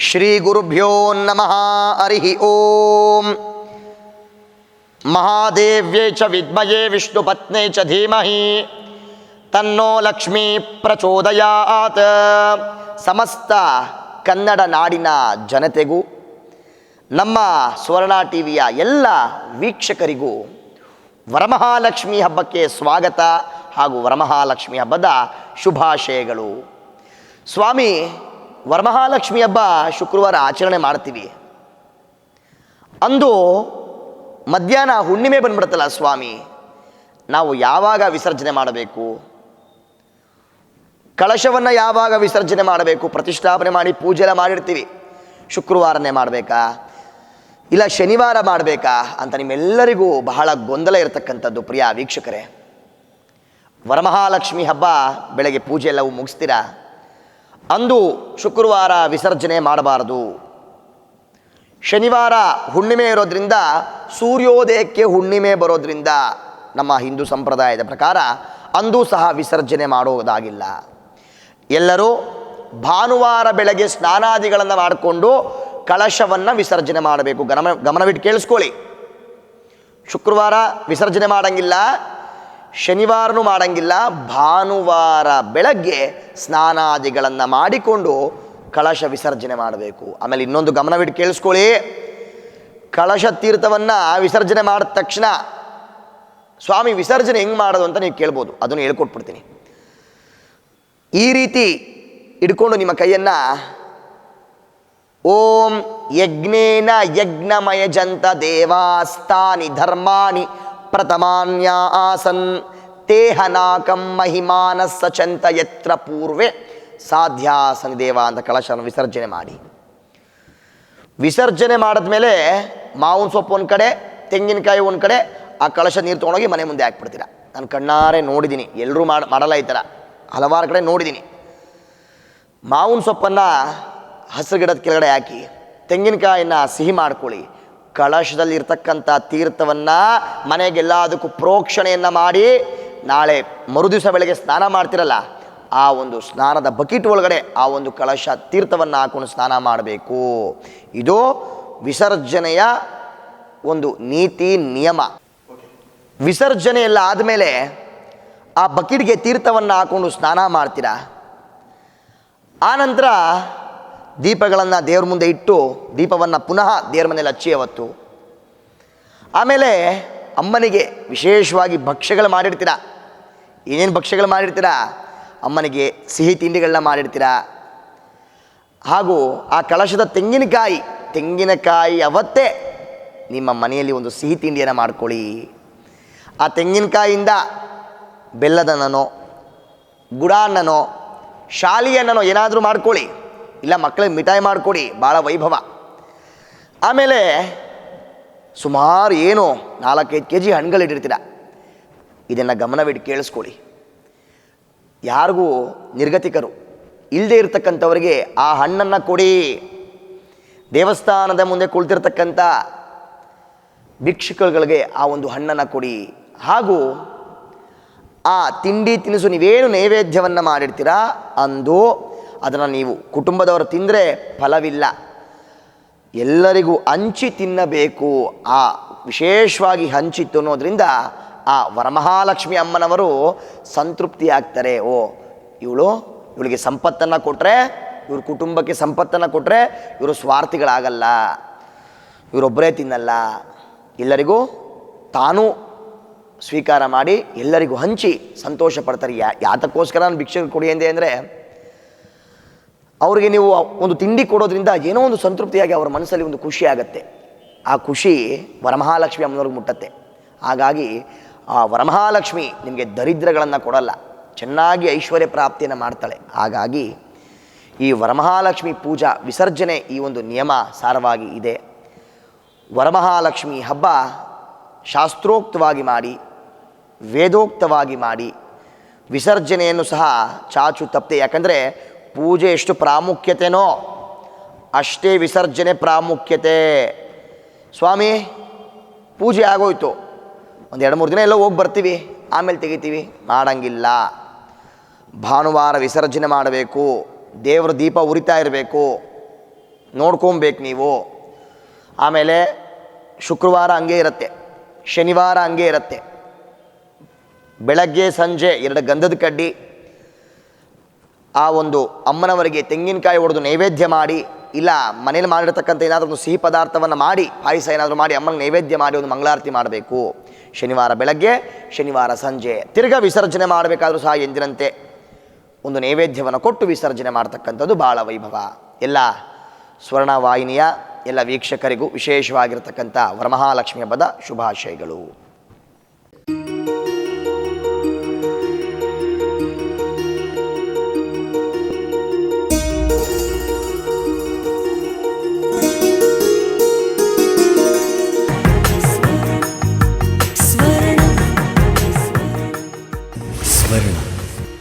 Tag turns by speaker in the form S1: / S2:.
S1: ಶ್ರೀ ಗುರುಭ್ಯೋ ನಮಃ ಹರಿ ಓಂ. ಮಹಾದೇವ್ಯೇ ಚ ವಿದ್ಮಯೇ ವಿಷ್ಣುಪತ್ನೇ ಚ ಧೀಮಹಿ. ತನ್ನೋ ಲಕ್ಷ್ಮೀ ಪ್ರಚೋದಯಾತ್. ಸಮಸ್ತ ಕನ್ನಡ ನಾಡಿನ ಜನತೆಗೂ, ನಮ್ಮ ಸುವರ್ಣ ಟಿ ವಿಯ ಎಲ್ಲ ವೀಕ್ಷಕರಿಗೂ ವರಮಹಾಲಕ್ಷ್ಮಿ ಹಬ್ಬಕ್ಕೆ ಸ್ವಾಗತ ಹಾಗೂ ವರಮಹಾಲಕ್ಷ್ಮಿ ಹಬ್ಬದ ಶುಭಾಶಯಗಳು. ಸ್ವಾಮಿ ವರಮಹಾಲಕ್ಷ್ಮಿ ಹಬ್ಬ ಶುಕ್ರವಾರ ಆಚರಣೆ ಮಾಡ್ತೀವಿ. ಅಂದು ಮಧ್ಯಾಹ್ನ ಹುಣ್ಣಿಮೆ ಬಂದ್ಬಿಡುತ್ತಲ್ಲ ಸ್ವಾಮಿ. ನಾವು ಯಾವಾಗ ವಿಸರ್ಜನೆ ಮಾಡಬೇಕು? ಕಳಶವನ್ನು ಯಾವಾಗ ವಿಸರ್ಜನೆ ಮಾಡಬೇಕು? ಪ್ರತಿಷ್ಠಾಪನೆ ಮಾಡಿ ಪೂಜೆ ಎಲ್ಲ ಮಾಡಿರ್ತೀವಿ. ಶುಕ್ರವಾರನೇ ಮಾಡಬೇಕಾ? ಇಲ್ಲ ಶನಿವಾರ ಮಾಡಬೇಕಾ? ಅಂತ ನಿಮ್ಮೆಲ್ಲರಿಗೂ ಬಹಳ ಗೊಂದಲ ಇರತಕ್ಕಂಥದ್ದು ಪ್ರಿಯ ವೀಕ್ಷಕರೇ. ವರಮಹಾಲಕ್ಷ್ಮಿ ಹಬ್ಬ, ಬೆಳಗ್ಗೆ ಪೂಜೆ ಎಲ್ಲವೂ ಮುಗಿಸ್ತೀರಾ? ಅಂದು ಶುಕ್ರವಾರ ವಿಸರ್ಜನೆ ಮಾಡಬಾರದು. ಶನಿವಾರ ಹುಣ್ಣಿಮೆ ಇರೋದ್ರಿಂದ ಸೂರ್ಯೋದಯಕ್ಕೆ ಹುಣ್ಣಿಮೆ ಬರೋದ್ರಿಂದ ನಮ್ಮ ಹಿಂದೂ ಸಂಪ್ರದಾಯದ ಪ್ರಕಾರ ಅಂದು ಸಹ ವಿಸರ್ಜನೆ ಮಾಡೋದಾಗಿಲ್ಲ. ಎಲ್ಲರೂ ಭಾನುವಾರ ಬೆಳಗ್ಗೆ ಸ್ನಾನಾದಿಗಳನ್ನು ಮಾಡಿಕೊಂಡು ಕಳಶವನ್ನು ವಿಸರ್ಜನೆ ಮಾಡಬೇಕು. ಗಮನ ಗಮನವಿಟ್ಟು ಕೇಳಿಸ್ಕೊಳ್ಳಿ. ಶುಕ್ರವಾರ ವಿಸರ್ಜನೆ ಮಾಡಂಗಿಲ್ಲ. ಶನಿವಾರನೂ ಮಾಡಂಗಿಲ್ಲ, ಭಾನುವಾರ ಬೆಳಗ್ಗೆ ಸ್ನಾನಾದಿಗಳನ್ನು ಮಾಡಿಕೊಂಡು ಕಳಶ ವಿಸರ್ಜನೆ ಮಾಡಬೇಕು. ಆಮೇಲೆ ಇನ್ನೊಂದು ಗಮನವಿಟ್ಟು ಕೇಳಿಸ್ಕೊಳ್ಳಿ. ಕಳಶ ತೀರ್ಥವನ್ನು ವಿಸರ್ಜನೆ ಮಾಡಿದ ತಕ್ಷಣ ಸ್ವಾಮಿ ವಿಸರ್ಜನೆ ಹೆಂಗೆ ಮಾಡೋದು ಅಂತ ನೀವು ಕೇಳ್ಬೋದು. ಅದನ್ನು ಹೇಳ್ಕೊಟ್ಬಿಡ್ತೀನಿ. ಈ ರೀತಿ ಇಟ್ಕೊಂಡು ನಿಮ್ಮ ಕೈಯನ್ನು ಓಂ ಯಜ್ಞೇನ ಯಜ್ಞಮಯ ಜಂತ ದೇವಾಸ್ತಾನಿ ಧರ್ಮಾನಿ ಪ್ರಥಮಾನ್ಯ ಆಸನ್. ತೇಹನಾಕಂ ಮಹಿಮಾನಸ್ಸ ಚಂತ ಯತ್ರ ಪೂರ್ವೆ. ಸಾಧ್ಯಾಸನ ದೇವ ಅಂತ ಕಳಶನ ವಿಸರ್ಜನೆ ಮಾಡಿ. ವಿಸರ್ಜನೆ ಮಾಡಿದ್ಮೇಲೆ ಮಾವಿನ ಸೊಪ್ಪು ಒಂದು ಕಡೆ, ತೆಂಗಿನಕಾಯಿ ಒಂದು ಕಡೆ, ಆ ಕಳಶ ನೀರು ತೊಗೊಂಡೋಗಿ ಮನೆ ಮುಂದೆ ಹಾಕ್ಬಿಡ್ತೀರ. ನಾನು ಕಣ್ಣಾರೆ ನೋಡಿದ್ದೀನಿ ಎಲ್ಲರೂ ಮಾಡ, ಮಾಡಲ್ಲ ಈ ಥರ ಹಲವಾರು ಕಡೆ ನೋಡಿದ್ದೀನಿ ಮಾವಿನ ಸೊಪ್ಪನ್ನು ಹಸಿರು ಗಿಡದ ಕೆಳಗಡೆ ಹಾಕಿ, ತೆಂಗಿನಕಾಯಿನ ಸಿಹಿ ಮಾಡ್ಕೊಳ್ಳಿ. ಕಳಶದಲ್ಲಿ ಇರ್ತಕ್ಕಂಥ ತೀರ್ಥವನ್ನು ಮನೆಗೆಲ್ಲದಕ್ಕೂ ಪ್ರೋಕ್ಷಣೆಯನ್ನು ಮಾಡಿ ನಾಳೆ ಮರುದಿವಸ ಬೆಳಗ್ಗೆ ಸ್ನಾನ ಮಾಡ್ತಿರಲ್ಲ, ಆ ಒಂದು ಸ್ನಾನದ ಬಕೆಟ್ ಒಳಗಡೆ ಆ ಒಂದು ಕಳಶ ತೀರ್ಥವನ್ನು ಹಾಕೊಂಡು ಸ್ನಾನ ಮಾಡಬೇಕು. ಇದು ವಿಸರ್ಜನೆಯ ಒಂದು ನೀತಿ, ನಿಯಮ. ವಿಸರ್ಜನೆ ಎಲ್ಲ ಆದಮೇಲೆ ಆ ಬಕೆಟ್ಗೆ ತೀರ್ಥವನ್ನು ಹಾಕೊಂಡು ಸ್ನಾನ ಮಾಡ್ತೀರಾ? ಆನಂತರ ದೀಪಗಳನ್ನು ದೇವ್ರ ಮುಂದೆ ಇಟ್ಟು ದೀಪವನ್ನು ಪುನಃ ದೇವ್ರ ಮನೇಲಿ ಹಚ್ಚಿ ಅವತ್ತು. ಆಮೇಲೆ ಅಮ್ಮನಿಗೆ ವಿಶೇಷವಾಗಿ ಭಕ್ಷ್ಯಗಳು ಮಾಡಿರ್ತೀರ? ಏನೇನು ಭಕ್ಷ್ಯಗಳು ಮಾಡಿರ್ತೀರ? ಅಮ್ಮನಿಗೆ ಸಿಹಿ ತಿಂಡಿಗಳನ್ನ ಮಾಡಿರ್ತೀರ? ಹಾಗೂ ಆ ಕಳಶದ ತೆಂಗಿನಕಾಯಿ ತೆಂಗಿನಕಾಯಿ ಅವತ್ತೇ ನಿಮ್ಮ ಮನೆಯಲ್ಲಿ ಒಂದು ಸಿಹಿ ತಿಂಡಿಯನ್ನು ಮಾಡ್ಕೊಳ್ಳಿ. ಆ ತೆಂಗಿನಕಾಯಿಯಿಂದ ಬೆಲ್ಲದನ್ನನೋ ಗುಡಾನ್ನನೋ ಶಾಲಿಯನ್ನನೋ ಏನಾದರೂ ಮಾಡ್ಕೊಳ್ಳಿ. ಇಲ್ಲ ಮಕ್ಕಳಿಗೆ ಮಿಠಾಯಿ ಮಾಡಿಕೊಡಿ ಭಾಳ ವೈಭವ. ಆಮೇಲೆ ಸುಮಾರು ಏನು ನಾಲ್ಕೈದು ಕೆ ಜಿ ಹಣ್ಣುಗಳಿಟ್ಟಿರ್ತೀರ ಇದನ್ನು ಗಮನವಿಟ್ಟು ಕೇಳಿಸ್ಕೊಳ್ಳಿ. ಯಾರಿಗೂ ನಿರ್ಗತಿಕರು ಇಲ್ಲದೆ ಇರತಕ್ಕಂಥವ್ರಿಗೆ ಆ ಹಣ್ಣನ್ನು ಕೊಡಿ. ದೇವಸ್ಥಾನದ ಮುಂದೆ ಕುಳಿತಿರ್ತಕ್ಕಂಥ ಭಿಕ್ಷುಕಗಳಿಗೆ ಆ ಒಂದು ಹಣ್ಣನ್ನು ಕೊಡಿ. ಹಾಗೂ ಆ ತಿಂಡಿ ತಿನಿಸು ನೀವೇನು ನೈವೇದ್ಯವನ್ನು ಮಾಡಿರ್ತೀರಾ, ಅಂದು ಅದನ್ನು ನೀವು ಕುಟುಂಬದವರು ತಿಂದರೆ ಫಲವಿಲ್ಲ. ಎಲ್ಲರಿಗೂ ಹಂಚಿ ತಿನ್ನಬೇಕು. ಆ ವಿಶೇಷವಾಗಿ ಹಂಚಿ ತಿನ್ನೋದ್ರಿಂದ ಆ ವರಮಹಾಲಕ್ಷ್ಮಿ ಅಮ್ಮನವರು ಸಂತೃಪ್ತಿ ಆಗ್ತಾರೆ ಓ, ಇವಳು ಇವಳಿಗೆ ಸಂಪತ್ತನ್ನು ಕೊಟ್ಟರೆ ಇವ್ರ ಕುಟುಂಬಕ್ಕೆ ಸಂಪತ್ತನ್ನು ಕೊಟ್ಟರೆ ಇವರು ಸ್ವಾರ್ಥಿಗಳಾಗಲ್ಲ. ಇವರೊಬ್ಬರೇ ತಿನ್ನಲ್ಲ. ಎಲ್ಲರಿಗೂ ತಾನೂ ಸ್ವೀಕಾರ ಮಾಡಿ ಎಲ್ಲರಿಗೂ ಹಂಚಿ ಸಂತೋಷ ಪಡ್ತಾರೆ. ಯಾ ಯಾತಕ್ಕೋಸ್ಕರ ನಾನು ಭಿಕ್ಷೆ ಕೊಡಿ ಎಂದೆ ಅಂದರೆ ಅವರಿಗೆ ನೀವು ಒಂದು ತಿಂಡಿ ಕೊಡೋದ್ರಿಂದ ಏನೋ ಒಂದು ಸಂತೃಪ್ತಿಯಾಗಿ ಅವರ ಮನಸ್ಸಲ್ಲಿ ಒಂದು ಖುಷಿ ಆಗುತ್ತೆ. ಆ ಖುಷಿ ವರಮಹಾಲಕ್ಷ್ಮಿ ಅಮ್ಮನವ್ರಿಗೆ ಮುಟ್ಟತ್ತೆ. ಹಾಗಾಗಿ ಆ ವರಮಹಾಲಕ್ಷ್ಮಿ ನಿಮಗೆ ದರಿದ್ರಗಳನ್ನು ಕೊಡಲ್ಲ. ಚೆನ್ನಾಗಿ ಐಶ್ವರ್ಯ ಪ್ರಾಪ್ತಿಯನ್ನು ಮಾಡ್ತಾಳೆ. ಹಾಗಾಗಿ ಈ ವರಮಹಾಲಕ್ಷ್ಮಿ ಪೂಜಾ ವಿಸರ್ಜನೆ ಈ ಒಂದು ನಿಯಮ ಸಾರವಾಗಿ ಇದೆ. ವರಮಹಾಲಕ್ಷ್ಮಿ ಹಬ್ಬ ಶಾಸ್ತ್ರೋಕ್ತವಾಗಿ ಮಾಡಿ, ವೇದೋಕ್ತವಾಗಿ ಮಾಡಿ, ವಿಸರ್ಜನೆಯನ್ನು ಸಹ ಚಾಚು ತಪ್ಪದೆ ಯಾಕಂದರೆ ಪೂಜೆ ಎಷ್ಟು ಪ್ರಾಮುಖ್ಯತೆನೋ ಅಷ್ಟೇ ವಿಸರ್ಜನೆ ಪ್ರಾಮುಖ್ಯತೆ. ಸ್ವಾಮಿ, ಪೂಜೆ ಆಗೋಯ್ತು. ಒಂದು ಎರಡು ಮೂರು ದಿನ ಎಲ್ಲ ಹೋಗಿ ಬರ್ತೀವಿ, ಆಮೇಲೆ ತೆಗಿತೀವಿ. ಮಾಡಂಗಿಲ್ಲ. ಭಾನುವಾರ ವಿಸರ್ಜನೆ ಮಾಡಬೇಕು, ದೇವರ ದೀಪ ಉರಿತಾ ಇರಬೇಕು. ನೋಡ್ಕೊಬೇಕು ನೀವು. ಆಮೇಲೆ ಶುಕ್ರವಾರ ಹಂಗೆ ಇರುತ್ತೆ, ಶನಿವಾರ ಹಂಗೆ ಇರುತ್ತೆ. ಬೆಳಗ್ಗೆ ಸಂಜೆ ಎರಡು ಗಂಧದ ಕಡ್ಡಿ ಆ ಒಂದು ಅಮ್ಮನವರಿಗೆ ತೆಂಗಿನಕಾಯಿ ಹೊಡೆದು ನೈವೇದ್ಯ ಮಾಡಿ, ಇಲ್ಲ ಮನೇಲಿ ಮಾಡಿರ್ತಕ್ಕಂಥ ಏನಾದರೂ ಒಂದು ಸಿಹಿ ಪದಾರ್ಥವನ್ನು ಮಾಡಿ, ಪಾಯಸ ಏನಾದರೂ ಮಾಡಿ, ಅಮ್ಮನಿಗೆ ನೈವೇದ್ಯ ಮಾಡಿ ಒಂದು ಮಂಗಳಾರತಿ ಮಾಡಬೇಕು. ಶನಿವಾರ ಬೆಳಗ್ಗೆ, ಶನಿವಾರ ಸಂಜೆ ತಿರ್ಗಾ ವಿಸರ್ಜನೆ ಮಾಡಬೇಕಾದ್ರೂ ಸಹ ಎಂದಿನಂತೆ ಒಂದು ನೈವೇದ್ಯವನ್ನು ಕೊಟ್ಟು ವಿಸರ್ಜನೆ ಮಾಡ್ತಕ್ಕಂಥದ್ದು ಭಾಳ ವೈಭವ. ಎಲ್ಲ ಸ್ವರ್ಣವಾಹಿನಿಯ ಎಲ್ಲ ವೀಕ್ಷಕರಿಗೂ ವಿಶೇಷವಾಗಿರ್ತಕ್ಕಂಥ ವರಮಹಾಲಕ್ಷ್ಮಿ ಹಬ್ಬದ ಶುಭಾಶಯಗಳು.